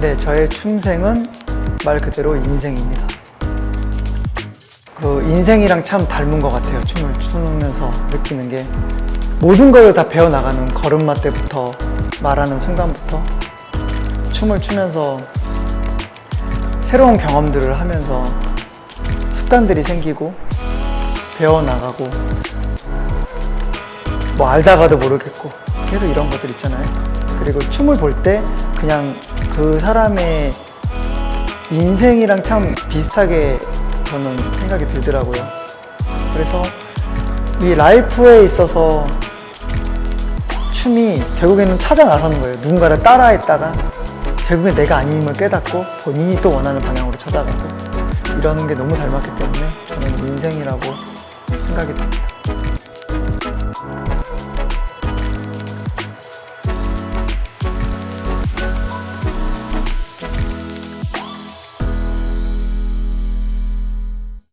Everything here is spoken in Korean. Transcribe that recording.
네, 저의 춤생은 말 그대로 인생입니다. 그 인생이랑 참 닮은 것 같아요. 춤을 추면서 느끼는 게 모든 걸 다 배워 나가는 걸음마 때부터 말하는 순간부터 춤을 추면서 새로운 경험들을 하면서 습관들이 생기고 배워 나가고 뭐 알다가도 모르겠고 계속 이런 것들 있잖아요. 그리고 춤을 볼 때 그냥 그 사람의 인생이랑 참 비슷하게 저는 생각이 들더라고요. 그래서 이 라이프에 있어서 춤이 결국에는 찾아 나서는 거예요. 누군가를 따라했다가 결국엔 내가 아님을 깨닫고 본인이 또 원하는 방향으로 찾아가고 이러는 게 너무 닮았기 때문에 저는 인생이라고 생각이 듭니다.